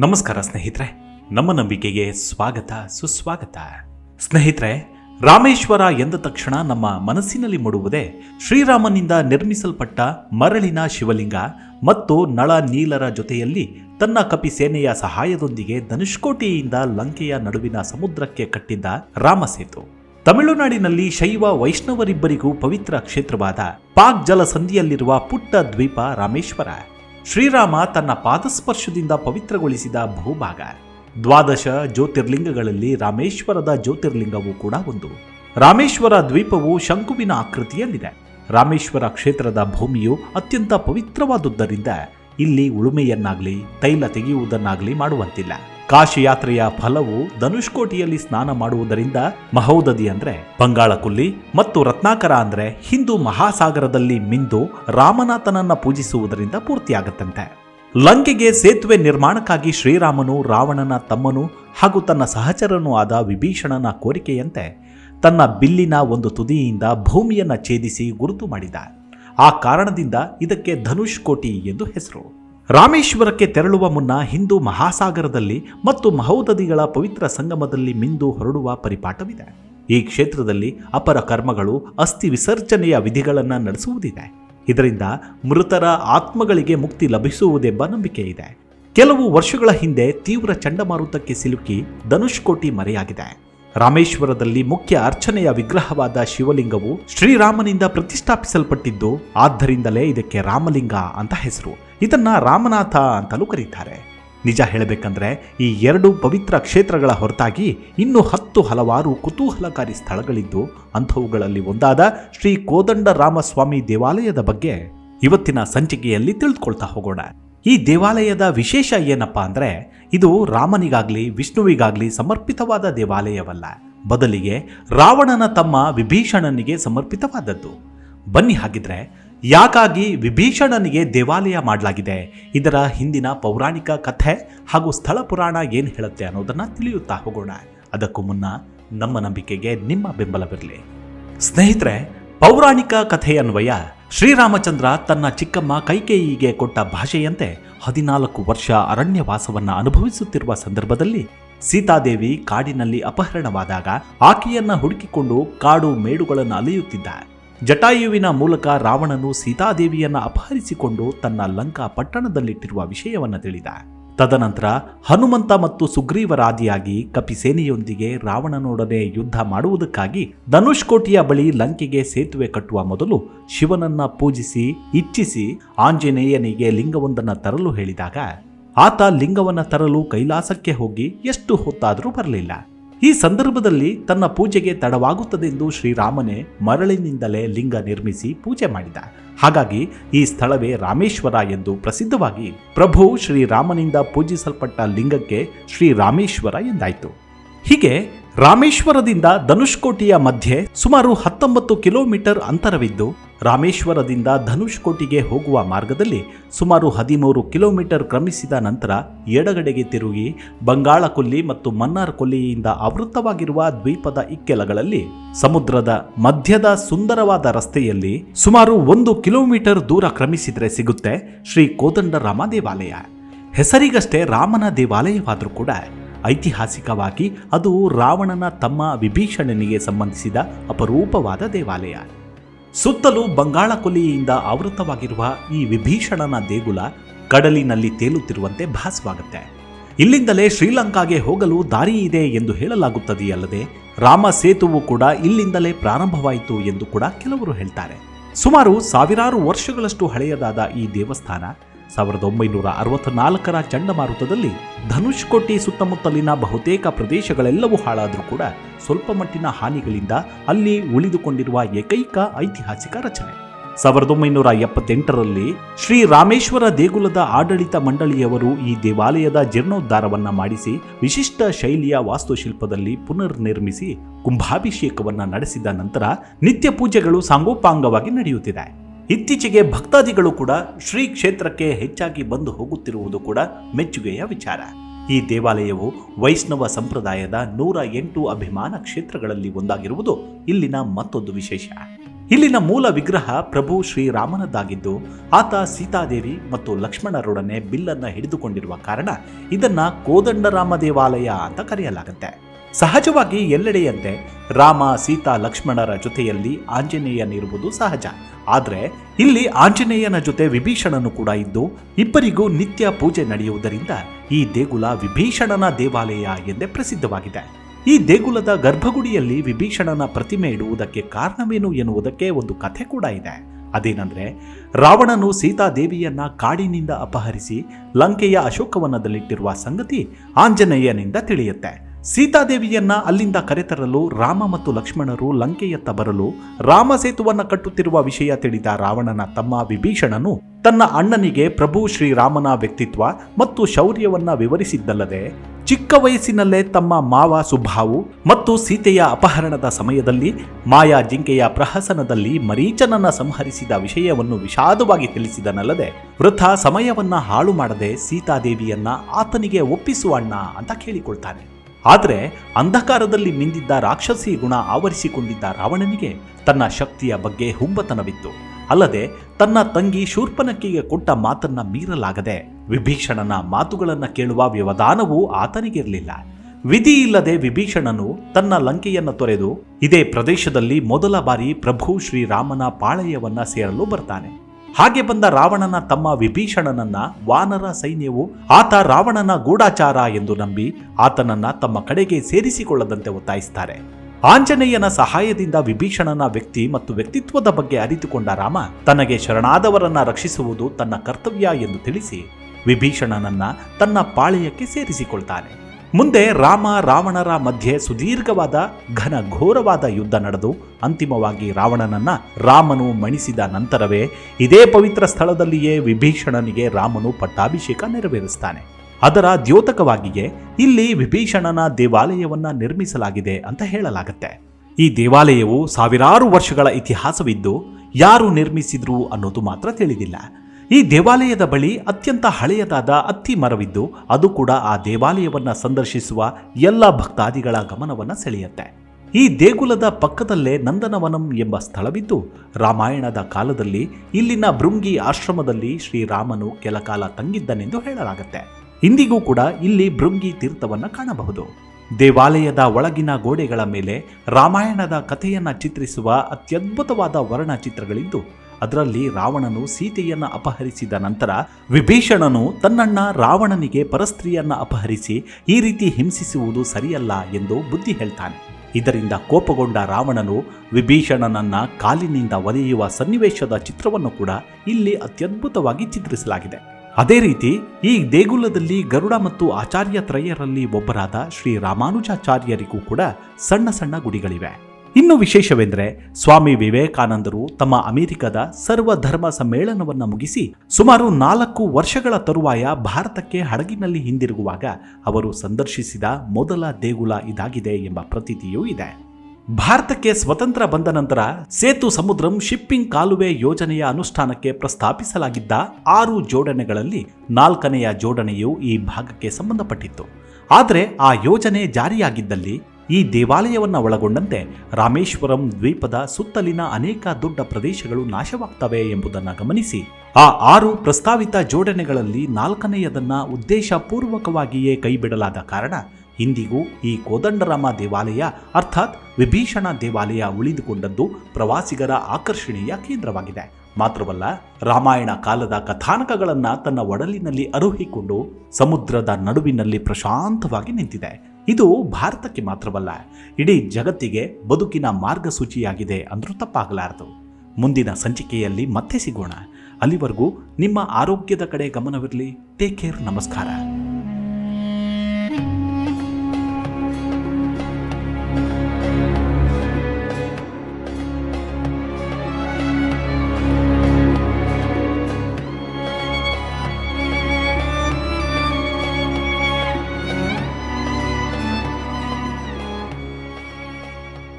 ನಮಸ್ಕಾರ ಸ್ನೇಹಿತರೆ, ನಮ್ಮ ನಂಬಿಕೆಗೆ ಸ್ವಾಗತ, ಸುಸ್ವಾಗತ. ಸ್ನೇಹಿತರೆ, ರಾಮೇಶ್ವರ ಎಂದ ತಕ್ಷಣ ನಮ್ಮ ಮನಸ್ಸಿನಲ್ಲಿ ಮೂಡುವುದೇ ಶ್ರೀರಾಮನಿಂದ ನಿರ್ಮಿಸಲ್ಪಟ್ಟ ಮರಳಿನ ಶಿವಲಿಂಗ ಮತ್ತು ನಳ ನೀಲರ ಜೊತೆಯಲ್ಲಿ ತನ್ನ ಕಪಿ ಸೇನೆಯ ಸಹಾಯದೊಂದಿಗೆ ಧನುಷ್ಕೋಟಿಯಿಂದ ಲಂಕೆಯ ನಡುವಿನ ಸಮುದ್ರಕ್ಕೆ ಕಟ್ಟಿದ್ದ ರಾಮಸೇತು ತಮಿಳುನಾಡಿನಲ್ಲಿ ಶೈವ ವೈಷ್ಣವರಿಬ್ಬರಿಗೂ ಪವಿತ್ರ ಕ್ಷೇತ್ರವಾದ ಪಾಕ್ ಜಲಸಂಧಿಯಲ್ಲಿರುವ ಪುಟ್ಟ ದ್ವೀಪ ರಾಮೇಶ್ವರ. ಶ್ರೀರಾಮ ತನ್ನ ಪಾದಸ್ಪರ್ಶದಿಂದ ಪವಿತ್ರಗೊಳಿಸಿದ ಭೂಭಾಗ ದ್ವಾದಶ ಜ್ಯೋತಿರ್ಲಿಂಗಗಳಲ್ಲಿ ರಾಮೇಶ್ವರದ ಜ್ಯೋತಿರ್ಲಿಂಗವೂ ಕೂಡ ಒಂದು. ರಾಮೇಶ್ವರ ದ್ವೀಪವು ಶಂಕುವಿನ ಆಕೃತಿಯಲ್ಲಿದೆ. ರಾಮೇಶ್ವರ ಕ್ಷೇತ್ರದ ಭೂಮಿಯು ಅತ್ಯಂತ ಪವಿತ್ರವಾದುದರಿಂದ ಇಲ್ಲಿ ಉಳುಮೆಯನ್ನಾಗಲಿ, ತೈಲ ತೆಗೆಯುವುದನ್ನಾಗಲಿ ಮಾಡುವಂತಿಲ್ಲ. ಕಾಶಿ ಯಾತ್ರೆಯ ಫಲವು ಧನುಷ್ಕೋಟಿಯಲ್ಲಿ ಸ್ನಾನ ಮಾಡುವುದರಿಂದ ಮಹೌದದಿ ಅಂದ್ರೆ ಬಂಗಾಳಕುಲ್ಲಿ ಮತ್ತು ರತ್ನಾಕರ ಅಂದ್ರೆ ಹಿಂದೂ ಮಹಾಸಾಗರದಲ್ಲಿ ಮಿಂದು ರಾಮನಾಥನನ್ನ ಪೂಜಿಸುವುದರಿಂದ ಪೂರ್ತಿಯಾಗತ್ತಂತೆ. ಲಂಕೆಗೆ ಸೇತುವೆ ನಿರ್ಮಾಣಕ್ಕಾಗಿ ಶ್ರೀರಾಮನು, ರಾವಣನ ತಮ್ಮನು ಹಾಗೂ ತನ್ನ ಸಹಚರನೂ ಆದ ವಿಭೀಷಣನ ಕೋರಿಕೆಯಂತೆ ತನ್ನ ಬಿಲ್ಲಿನ ಒಂದು ತುದಿಯಿಂದ ಭೂಮಿಯನ್ನ ಛೇದಿಸಿ ಗುರುತು ಮಾಡಿದ. ಆ ಕಾರಣದಿಂದ ಇದಕ್ಕೆ ಧನುಷ್ಕೋಟಿ ಎಂದು ಹೆಸರು. ರಾಮೇಶ್ವರಕ್ಕೆ ತೆರಳುವ ಮುನ್ನ ಹಿಂದೂ ಮಹಾಸಾಗರದಲ್ಲಿ ಮತ್ತು ಮಹೌದದಿಗಳ ಪವಿತ್ರ ಸಂಗಮದಲ್ಲಿ ಮಿಂದು ಹೊರಡುವ ಪರಿಪಾಠವಿದೆ. ಈ ಕ್ಷೇತ್ರದಲ್ಲಿ ಅಪರ ಕರ್ಮಗಳು, ಅಸ್ಥಿ ವಿಸರ್ಜನೆಯ ವಿಧಿಗಳನ್ನು ನಡೆಸುವುದಿದೆ. ಇದರಿಂದ ಮೃತರ ಆತ್ಮಗಳಿಗೆ ಮುಕ್ತಿ ಲಭಿಸುವುದೆಂಬ ನಂಬಿಕೆ ಇದೆ. ಕೆಲವು ವರ್ಷಗಳ ಹಿಂದೆ ತೀವ್ರ ಚಂಡಮಾರುತಕ್ಕೆ ಸಿಲುಕಿ ಧನುಷ್ಕೋಟಿ ಮರೆಯಾಗಿದೆ. ರಾಮೇಶ್ವರದಲ್ಲಿ ಮುಖ್ಯ ಅರ್ಚನೆಯ ವಿಗ್ರಹವಾದ ಶಿವಲಿಂಗವು ಶ್ರೀರಾಮನಿಂದ ಪ್ರತಿಷ್ಠಾಪಿಸಲ್ಪಟ್ಟಿದ್ದು, ಆದ್ದರಿಂದಲೇ ಇದಕ್ಕೆ ರಾಮಲಿಂಗ ಅಂತ ಹೆಸರು. ಇದನ್ನ ರಾಮನಾಥ ಅಂತಲೂ ಕರೀತಾರೆ. ನಿಜ ಹೇಳಬೇಕಂದ್ರೆ, ಈ ಎರಡು ಪವಿತ್ರ ಕ್ಷೇತ್ರಗಳ ಹೊರತಾಗಿ ಇನ್ನು ಹತ್ತು ಹಲವಾರು ಕುತೂಹಲಕಾರಿ ಸ್ಥಳಗಳಿದ್ದು, ಅಂಥವುಗಳಲ್ಲಿ ಒಂದಾದ ಶ್ರೀ ಕೋದಂಡ ರಾಮಸ್ವಾಮಿ ದೇವಾಲಯದ ಬಗ್ಗೆ ಇವತ್ತಿನ ಸಂಚಿಕೆಯಲ್ಲಿ ತಿಳಿದುಕೊಳ್ತಾ ಹೋಗೋಣ. ಈ ದೇವಾಲಯದ ವಿಶೇಷ ಏನಪ್ಪಾ ಅಂದ್ರೆ ಇದು ರಾಮನಿಗಾಗ್ಲಿ, ವಿಷ್ಣುವಿಗಾಗ್ಲಿ ಸಮರ್ಪಿತವಾದ ದೇವಾಲಯವಲ್ಲ. ಬದಲಿಗೆ ರಾವಣನ ತಮ್ಮ ವಿಭೀಷಣನಿಗೆ ಸಮರ್ಪಿತವಾದದ್ದು. ಬನ್ನಿ ಹಾಗಿದ್ರೆ, ಯಾಕಾಗಿ ವಿಭೀಷಣನಿಗೆ ದೇವಾಲಯ ಮಾಡಲಾಗಿದೆ? ಇದರ ಹಿಂದಿನ ಪೌರಾಣಿಕ ಕಥೆ ಹಾಗೂ ಸ್ಥಳ ಪುರಾಣ ಏನು ಹೇಳುತ್ತೆ ಅನ್ನೋದನ್ನು ತಿಳಿಯುತ್ತಾ ಹೋಗೋಣ. ಅದಕ್ಕೂ ಮುನ್ನ ನಮ್ಮ ನಂಬಿಕೆಗೆ ನಿಮ್ಮ ಬೆಂಬಲವಿರಲಿ. ಸ್ನೇಹಿತರೆ ಪೌರಾಣಿಕ ಕಥೆಯನ್ವಯ ಶ್ರೀರಾಮಚಂದ್ರ ತನ್ನ ಚಿಕ್ಕಮ್ಮ ಕೈಕೇಯಿಗೆ ಕೊಟ್ಟ ಭಾಷೆಯಂತೆ ಹದಿನಾಲ್ಕು ವರ್ಷ ಅರಣ್ಯವಾಸವನ್ನು ಅನುಭವಿಸುತ್ತಿರುವ ಸಂದರ್ಭದಲ್ಲಿ ಸೀತಾದೇವಿ ಕಾಡಿನಲ್ಲಿ ಅಪಹರಣವಾದಾಗ ಆಕೆಯನ್ನ ಹುಡುಕಿಕೊಂಡು ಕಾಡು ಮೇಡುಗಳನ್ನು ಅಲೆಯುತ್ತಿದ್ದ. ಜಟಾಯುವಿನ ಮೂಲಕ ರಾವಣನು ಸೀತಾದೇವಿಯನ್ನ ಅಪಹರಿಸಿಕೊಂಡು ತನ್ನ ಲಂಕಾ ಪಟ್ಟಣದಲ್ಲಿಟ್ಟಿರುವ ವಿಷಯವನ್ನ ತಿಳಿದ. ತದನಂತರ ಹನುಮಂತ ಮತ್ತು ಸುಗ್ರೀವರಾದಿಯಾಗಿ ಕಪಿಸೇನೆಯೊಂದಿಗೆ ರಾವಣನೊಡನೆ ಯುದ್ಧ ಮಾಡುವುದಕ್ಕಾಗಿ ಧನುಷ್ಕೋಟಿಯ ಬಳಿ ಲಂಕೆಗೆ ಸೇತುವೆ ಕಟ್ಟುವ ಮೊದಲು ಶಿವನನ್ನ ಪೂಜಿಸಿ, ಇಚ್ಛಿಸಿ ಆಂಜನೇಯನಿಗೆ ಲಿಂಗವೊಂದನ್ನು ತರಲು ಹೇಳಿದಾಗ, ಆತ ಲಿಂಗವನ್ನು ತರಲು ಕೈಲಾಸಕ್ಕೆ ಹೋಗಿ ಎಷ್ಟು ಹೊತ್ತಾದರೂ ಬರಲಿಲ್ಲ. ಈ ಸಂದರ್ಭದಲ್ಲಿ ತನ್ನ ಪೂಜೆಗೆ ತಡವಾಗುತ್ತದೆಂದು ಶ್ರೀರಾಮನೇ ಮರಳಿನಿಂದಲೇ ಲಿಂಗ ನಿರ್ಮಿಸಿ ಪೂಜೆ ಮಾಡಿದ. ಹಾಗಾಗಿ ಈ ಸ್ಥಳವೇ ರಾಮೇಶ್ವರ ಎಂದು ಪ್ರಸಿದ್ಧವಾಗಿ ಪ್ರಭು ಶ್ರೀರಾಮನಿಂದ ಪೂಜಿಸಲ್ಪಟ್ಟ ಲಿಂಗಕ್ಕೆ ಶ್ರೀರಾಮೇಶ್ವರ ಎಂದಾಯಿತು. ಹೀಗೆ ರಾಮೇಶ್ವರದಿಂದ ಧನುಷ್ಕೋಟಿಯ ಮಧ್ಯೆ ಸುಮಾರು ಹತ್ತೊಂಬತ್ತು ಕಿಲೋಮೀಟರ್ ಅಂತರವಿದ್ದು ರಾಮೇಶ್ವರದಿಂದ ಧನುಷ್ಕೋಟಿಗೆ ಹೋಗುವ ಮಾರ್ಗದಲ್ಲಿ ಸುಮಾರು ಹದಿಮೂರು ಕಿಲೋಮೀಟರ್ ಕ್ರಮಿಸಿದ ನಂತರ ಎಡಗಡೆಗೆ ತಿರುಗಿ ಬಂಗಾಳ ಕೊಲ್ಲಿ ಮತ್ತು ಮನ್ನಾರ್ ಕೊಲ್ಲಿಯಿಂದ ಆವೃತ್ತವಾಗಿರುವ ದ್ವೀಪದ ಇಕ್ಕೆಲಗಳಲ್ಲಿ ಸಮುದ್ರದ ಮಧ್ಯದ ಸುಂದರವಾದ ರಸ್ತೆಯಲ್ಲಿ ಸುಮಾರು ಒಂದು ಕಿಲೋಮೀಟರ್ ದೂರ ಕ್ರಮಿಸಿದರೆ ಸಿಗುತ್ತೆ ಶ್ರೀ ಕೋದಂಡರಾಮ ದೇವಾಲಯ. ಹೆಸರಿಗಷ್ಟೇ ರಾಮನ ದೇವಾಲಯವಾದರೂ ಕೂಡ ಐತಿಹಾಸಿಕವಾಗಿ ಅದು ರಾವಣನ ತಮ್ಮ ವಿಭೀಷಣನಿಗೆ ಸಂಬಂಧಿಸಿದ ಅಪರೂಪವಾದ ದೇವಾಲಯ. ಸುತ್ತಲೂ ಬಂಗಾಳ ಕೊಲ್ಲಿಯಿಂದ ಆವೃತವಾಗಿರುವ ಈ ವಿಭೀಷಣನ ದೇಗುಲ ಕಡಲಿನಲ್ಲಿ ತೇಲುತ್ತಿರುವಂತೆ ಭಾಸವಾಗುತ್ತೆ. ಇಲ್ಲಿಂದಲೇ ಶ್ರೀಲಂಕಾಗೆ ಹೋಗಲು ದಾರಿ ಇದೆ ಎಂದು ಹೇಳಲಾಗುತ್ತದೆಯಲ್ಲದೆ, ರಾಮ ಸೇತುವು ಕೂಡ ಇಲ್ಲಿಂದಲೇ ಪ್ರಾರಂಭವಾಯಿತು ಎಂದು ಕೂಡ ಕೆಲವರು ಹೇಳ್ತಾರೆ. ಸುಮಾರು ಸಾವಿರಾರು ವರ್ಷಗಳಷ್ಟು ಹಳೆಯದಾದ ಈ ದೇವಸ್ಥಾನ ಸಾವಿರದ ಒಂಬೈನೂರ ಅರವತ್ನಾಲ್ಕರ ಚಂಡಮಾರುತದಲ್ಲಿ ಧನುಷ್ಕೋಟಿ ಸುತ್ತಮುತ್ತಲಿನ ಬಹುತೇಕ ಪ್ರದೇಶಗಳೆಲ್ಲವೂ ಹಾಳಾದರೂ ಕೂಡ ಸ್ವಲ್ಪ ಮಟ್ಟಿನ ಹಾನಿಗಳಿಂದ ಅಲ್ಲಿ ಉಳಿದುಕೊಂಡಿರುವ ಏಕೈಕ ಐತಿಹಾಸಿಕ ರಚನೆ. ಸಾವಿರದ ಒಂಬೈನೂರ ಎಪ್ಪತ್ತೆಂಟರಲ್ಲಿ ಶ್ರೀ ರಾಮೇಶ್ವರ ದೇಗುಲದ ಆಡಳಿತ ಮಂಡಳಿಯವರು ಈ ದೇವಾಲಯದ ಜೀರ್ಣೋದ್ಧಾರವನ್ನು ಮಾಡಿಸಿ ವಿಶಿಷ್ಟ ಶೈಲಿಯ ವಾಸ್ತುಶಿಲ್ಪದಲ್ಲಿ ಪುನರ್ ನಿರ್ಮಿಸಿ ಕುಂಭಾಭಿಷೇಕವನ್ನು ನಡೆಸಿದ ನಂತರ ನಿತ್ಯ ಪೂಜೆಗಳು ಸಾಂಗೋಪಾಂಗವಾಗಿ ನಡೆಯುತ್ತಿದೆ. ಇತ್ತೀಚೆಗೆ ಭಕ್ತಾದಿಗಳು ಕೂಡ ಶ್ರೀ ಕ್ಷೇತ್ರಕ್ಕೆ ಹೆಚ್ಚಾಗಿ ಬಂದು ಹೋಗುತ್ತಿರುವುದು ಕೂಡ ಮೆಚ್ಚುಗೆಯ ವಿಚಾರ. ಈ ದೇವಾಲಯವು ವೈಷ್ಣವ ಸಂಪ್ರದಾಯದ ನೂರ ಎಂಟು ಅಭಿಮಾನ ಕ್ಷೇತ್ರಗಳಲ್ಲಿ ಒಂದಾಗಿರುವುದು ಇಲ್ಲಿನ ಮತ್ತೊಂದು ವಿಶೇಷ. ಇಲ್ಲಿನ ಮೂಲ ವಿಗ್ರಹ ಪ್ರಭು ಶ್ರೀರಾಮನದ್ದಾಗಿದ್ದು ಆತ ಸೀತಾದೇವಿ ಮತ್ತು ಲಕ್ಷ್ಮಣರೊಡನೆ ಬಿಲ್ಲನ್ನು ಹಿಡಿದುಕೊಂಡಿರುವ ಕಾರಣ ಇದನ್ನ ಕೋದಂಡರಾಮ ದೇವಾಲಯ ಅಂತ ಕರೆಯಲಾಗುತ್ತೆ. ಸಹಜವಾಗಿ ಎಲ್ಲೆಡೆಯಂತೆ ರಾಮ, ಸೀತಾ, ಲಕ್ಷ್ಮಣರ ಜೊತೆಯಲ್ಲಿ ಆಂಜನೇಯನಿರುವುದು ಸಹಜ. ಆದರೆ ಇಲ್ಲಿ ಆಂಜನೇಯನ ಜೊತೆ ವಿಭೀಷಣನು ಕೂಡ ಇದ್ದು, ಇಬ್ಬರಿಗೂ ನಿತ್ಯ ಪೂಜೆ ನಡೆಯುವುದರಿಂದ ಈ ದೇಗುಲ ವಿಭೀಷಣನ ದೇವಾಲಯ ಎಂದೇ ಪ್ರಸಿದ್ಧವಾಗಿದೆ. ಈ ದೇಗುಲದ ಗರ್ಭಗುಡಿಯಲ್ಲಿ ವಿಭೀಷಣನ ಪ್ರತಿಮೆ ಇಡುವುದಕ್ಕೆ ಕಾರಣವೇನು ಎನ್ನುವುದಕ್ಕೆ ಒಂದು ಕಥೆ ಕೂಡ ಇದೆ. ಅದೇನಂದ್ರೆ, ರಾವಣನು ಸೀತಾದೇವಿಯನ್ನ ಕಾಡಿನಿಂದ ಅಪಹರಿಸಿ ಲಂಕೆಯ ಅಶೋಕವನದಲ್ಲಿಟ್ಟಿರುವ ಸಂಗತಿ ಆಂಜನೇಯನಿಂದ ತಿಳಿಯುತ್ತೆ. ಸೀತಾದೇವಿಯನ್ನ ಅಲ್ಲಿಂದ ಕರೆತರಲು ರಾಮ ಮತ್ತು ಲಕ್ಷ್ಮಣರು ಲಂಕೆಯತ್ತ ಬರಲು ರಾಮ ಸೇತುವನ್ನು ಕಟ್ಟುತ್ತಿರುವ ವಿಷಯ ತಿಳಿದ ರಾವಣನ ತಮ್ಮ ವಿಭೀಷಣನು ತನ್ನ ಅಣ್ಣನಿಗೆ ಪ್ರಭು ಶ್ರೀರಾಮನ ವ್ಯಕ್ತಿತ್ವ ಮತ್ತು ಶೌರ್ಯವನ್ನ ವಿವರಿಸಿದ್ದಲ್ಲದೆ ಚಿಕ್ಕ ವಯಸ್ಸಿನಲ್ಲೇ ತಮ್ಮ ಮಾವ ಸುಭಾವು ಮತ್ತು ಸೀತೆಯ ಅಪಹರಣದ ಸಮಯದಲ್ಲಿ ಮಾಯಾ ಜಿಂಕೆಯ ಪ್ರಹಸನದಲ್ಲಿ ಮರೀಚನನ್ನ ಸಂಹರಿಸಿದ ವಿಷಯವನ್ನು ವಿಷಾದವಾಗಿ ತಿಳಿಸಿದನಲ್ಲದೆ ವೃಥ ಸಮಯವನ್ನ ಹಾಳು ಮಾಡದೆ ಸೀತಾದೇವಿಯನ್ನ ಆತನಿಗೆ ಒಪ್ಪಿಸುವ ಅಣ್ಣ ಅಂತ ಕೇಳಿಕೊಳ್ತಾನೆ. ಆದರೆ ಅಂಧಕಾರದಲ್ಲಿ ಮಿಂದಿದ್ದ ರಾಕ್ಷಸಿ ಗುಣ ಆವರಿಸಿಕೊಂಡಿದ್ದ ರಾವಣನಿಗೆ ತನ್ನ ಶಕ್ತಿಯ ಬಗ್ಗೆ ಹುಂಬತನವಿತ್ತು. ಅಲ್ಲದೆ ತನ್ನ ತಂಗಿ ಶೂರ್ಪನಕ್ಕಿಗೆ ಕೊಟ್ಟ ಮಾತನ್ನ ಮೀರಲಾಗದೆ ವಿಭೀಷಣನ ಮಾತುಗಳನ್ನು ಕೇಳುವ ವ್ಯವಧಾನವೂ ಆತನಿಗಿರಲಿಲ್ಲ. ವಿಧಿ ಇಲ್ಲದೆ ವಿಭೀಷಣನು ತನ್ನ ಲಂಕೆಯನ್ನು ತೊರೆದು ಇದೇ ಪ್ರದೇಶದಲ್ಲಿ ಮೊದಲ ಬಾರಿ ಪ್ರಭು ಶ್ರೀರಾಮನ ಪಾಳಯವನ್ನ ಸೇರಲು ಬರ್ತಾನೆ. ಹಾಗೆ ಬಂದ ರಾವಣನ ತಮ್ಮ ವಿಭೀಷಣನನ್ನ ವಾನರ ಸೈನ್ಯವು ಆತ ರಾವಣನ ಗೂಢಾಚಾರ ಎಂದು ನಂಬಿ ಆತನನ್ನ ತಮ್ಮ ಕಡೆಗೆ ಸೇರಿಸಿಕೊಳ್ಳದಂತೆ ಒತ್ತಾಯಿಸ್ತಾರೆ. ಆಂಜನೇಯನ ಸಹಾಯದಿಂದ ವಿಭೀಷಣನ ವ್ಯಕ್ತಿ ಮತ್ತು ವ್ಯಕ್ತಿತ್ವದ ಬಗ್ಗೆ ಅರಿತುಕೊಂಡ ರಾಮ ತನಗೆ ಶರಣಾದವರನ್ನ ರಕ್ಷಿಸುವುದು ತನ್ನ ಕರ್ತವ್ಯ ಎಂದು ತಿಳಿಸಿ ವಿಭೀಷಣನನ್ನ ತನ್ನ ಪಾಳೆಯಕ್ಕೆ ಸೇರಿಸಿಕೊಳ್ತಾನೆ. ಮುಂದೆ ರಾಮ ರಾವಣರ ಮಧ್ಯೆ ಸುದೀರ್ಘವಾದ ಘನ ಘೋರವಾದ ಯುದ್ಧ ನಡೆದು ಅಂತಿಮವಾಗಿ ರಾವಣನನ್ನ ರಾಮನು ಮಣಿಸಿದ ನಂತರವೇ ಇದೇ ಪವಿತ್ರ ಸ್ಥಳದಲ್ಲಿಯೇ ವಿಭೀಷಣನಿಗೆ ರಾಮನು ಪಟ್ಟಾಭಿಷೇಕ ನೆರವೇರಿಸ್ತಾನೆ. ಅದರ ದ್ಯೋತಕವಾಗಿಯೇ ಇಲ್ಲಿ ವಿಭೀಷಣನ ದೇವಾಲಯವನ್ನ ನಿರ್ಮಿಸಲಾಗಿದೆ ಅಂತ ಹೇಳಲಾಗುತ್ತೆ. ಈ ದೇವಾಲಯವು ಸಾವಿರಾರು ವರ್ಷಗಳ ಇತಿಹಾಸವಿದ್ದು ಯಾರು ನಿರ್ಮಿಸಿದ್ರು ಅನ್ನೋದು ಮಾತ್ರ ತಿಳಿದಿಲ್ಲ. ಈ ದೇವಾಲಯದ ಬಳಿ ಅತ್ಯಂತ ಹಳೆಯದಾದ ಅತ್ತಿ ಮರವಿದ್ದು, ಅದು ಕೂಡ ಆ ದೇವಾಲಯವನ್ನು ಸಂದರ್ಶಿಸುವ ಎಲ್ಲ ಭಕ್ತಾದಿಗಳ ಗಮನವನ್ನು ಸೆಳೆಯುತ್ತೆ. ಈ ದೇಗುಲದ ಪಕ್ಕದಲ್ಲೇ ನಂದನವನಂ ಎಂಬ ಸ್ಥಳವಿದ್ದು, ರಾಮಾಯಣದ ಕಾಲದಲ್ಲಿ ಇಲ್ಲಿನ ಭೃಂಗಿ ಆಶ್ರಮದಲ್ಲಿ ಶ್ರೀರಾಮನು ಕೆಲಕಾಲ ತಂಗಿದ್ದನೆಂದು ಹೇಳಲಾಗುತ್ತೆ. ಇಂದಿಗೂ ಕೂಡ ಇಲ್ಲಿ ಭೃಂಗಿ ತೀರ್ಥವನ್ನು ಕಾಣಬಹುದು. ದೇವಾಲಯದ ಒಳಗಿನ ಗೋಡೆಗಳ ಮೇಲೆ ರಾಮಾಯಣದ ಕಥೆಯನ್ನು ಚಿತ್ರಿಸುವ ಅತ್ಯದ್ಭುತವಾದ ವರ್ಣಚಿತ್ರಗಳಿದ್ದು ಅದರಲ್ಲಿ ರಾವಣನು ಸೀತೆಯನ್ನ ಅಪಹರಿಸಿದ ನಂತರ ವಿಭೀಷಣನು ತನ್ನಣ್ಣ ರಾವಣನಿಗೆ ಪರಸ್ತ್ರೀಯನ್ನ ಅಪಹರಿಸಿ ಈ ರೀತಿ ಹಿಂಸಿಸುವುದು ಸರಿಯಲ್ಲ ಎಂದು ಬುದ್ಧಿ ಹೇಳ್ತಾನೆ. ಇದರಿಂದ ಕೋಪಗೊಂಡ ರಾವಣನು ವಿಭೀಷಣನನ್ನ ಕಾಲಿನಿಂದ ಒದೆಯುವ ಸನ್ನಿವೇಶದ ಚಿತ್ರವನ್ನು ಕೂಡ ಇಲ್ಲಿ ಅತ್ಯದ್ಭುತವಾಗಿ ಚಿತ್ರಿಸಲಾಗಿದೆ. ಅದೇ ರೀತಿ ಈ ದೇಗುಲದಲ್ಲಿ ಗರುಡ ಮತ್ತು ಆಚಾರ್ಯ ತ್ರಯರಲ್ಲಿ ಒಬ್ಬರಾದ ಶ್ರೀ ರಾಮಾನುಜಾಚಾರ್ಯರಿಗೂ ಕೂಡ ಸಣ್ಣ ಸಣ್ಣ ಗುಡಿಗಳಿವೆ. ಇನ್ನು ವಿಶೇಷವೆಂದರೆ ಸ್ವಾಮಿ ವಿವೇಕಾನಂದರು ತಮ್ಮ ಅಮೆರಿಕದ ಸರ್ವಧರ್ಮ ಸಮ್ಮೇಳನವನ್ನು ಮುಗಿಸಿ ಸುಮಾರು ನಾಲ್ಕು ವರ್ಷಗಳ ತರುವಾಯ ಭಾರತಕ್ಕೆ ಹಡಗಿನಲ್ಲಿ ಹಿಂದಿರುಗುವಾಗ ಅವರು ಸಂದರ್ಶಿಸಿದ ಮೊದಲ ದೇಗುಲ ಇದಾಗಿದೆ ಎಂಬ ಪ್ರತೀತಿಯೂ ಇದೆ. ಭಾರತಕ್ಕೆ ಸ್ವತಂತ್ರ ಬಂದ ನಂತರ ಸೇತು ಸಮುದ್ರಂ ಶಿಪ್ಪಿಂಗ್ ಕಾಲುವೆ ಯೋಜನೆಯ ಅನುಷ್ಠಾನಕ್ಕೆ ಪ್ರಸ್ತಾಪಿಸಲಾಗಿದ್ದ ಆರು ಜೋಡಣೆಗಳಲ್ಲಿ ನಾಲ್ಕನೆಯ ಜೋಡಣೆಯು ಈ ಭಾಗಕ್ಕೆ ಸಂಬಂಧಪಟ್ಟಿತ್ತು. ಆದರೆ ಆ ಯೋಜನೆ ಜಾರಿಯಾಗಿದ್ದಲ್ಲಿ ಈ ದೇವಾಲಯವನ್ನು ಒಳಗೊಂಡಂತೆ ರಾಮೇಶ್ವರಂ ದ್ವೀಪದ ಸುತ್ತಲಿನ ಅನೇಕ ದೊಡ್ಡ ಪ್ರದೇಶಗಳು ನಾಶವಾಗ್ತವೆ ಎಂಬುದನ್ನು ಗಮನಿಸಿ. ಆ ಆರು ಪ್ರಸ್ತಾವಿತ ಜೋಡಣೆಗಳಲ್ಲಿ ನಾಲ್ಕನೆಯದನ್ನ ಉದ್ದೇಶಪೂರ್ವಕವಾಗಿಯೇ ಕೈಬಿಡಲಾದ ಕಾರಣ ಇಂದಿಗೂ ಈ ಕೋದಂಡರಾಮ ದೇವಾಲಯ ಅರ್ಥಾತ್ ವಿಭೀಷಣ ದೇವಾಲಯ ಉಳಿದುಕೊಂಡದ್ದು ಪ್ರವಾಸಿಗರ ಆಕರ್ಷಣೆಯ ಕೇಂದ್ರವಾಗಿದೆ. ಮಾತ್ರವಲ್ಲ, ರಾಮಾಯಣ ಕಾಲದ ಕಥಾನಕಗಳನ್ನು ತನ್ನ ಒಡಲಿನಲ್ಲಿ ಅರುಹಿಕೊಂಡು ಸಮುದ್ರದ ನಡುವಿನಲ್ಲಿ ಪ್ರಶಾಂತವಾಗಿ ನಿಂತಿದೆ. ಇದು ಭಾರತಕ್ಕೆ ಮಾತ್ರವಲ್ಲ, ಇಡೀ ಜಗತ್ತಿಗೆ ಬದುಕಿನ ಮಾರ್ಗಸೂಚಿಯಾಗಿದೆ ಅಂದರೂ ತಪ್ಪಾಗಲಾರದು. ಮುಂದಿನ ಸಂಚಿಕೆಯಲ್ಲಿ ಮತ್ತೆ ಸಿಗೋಣ. ಅಲ್ಲಿವರೆಗೂ ನಿಮ್ಮ ಆರೋಗ್ಯದ ಕಡೆ ಗಮನವಿರಲಿ. ಟೇಕ್ ಕೇರ್ ನಮಸ್ಕಾರ.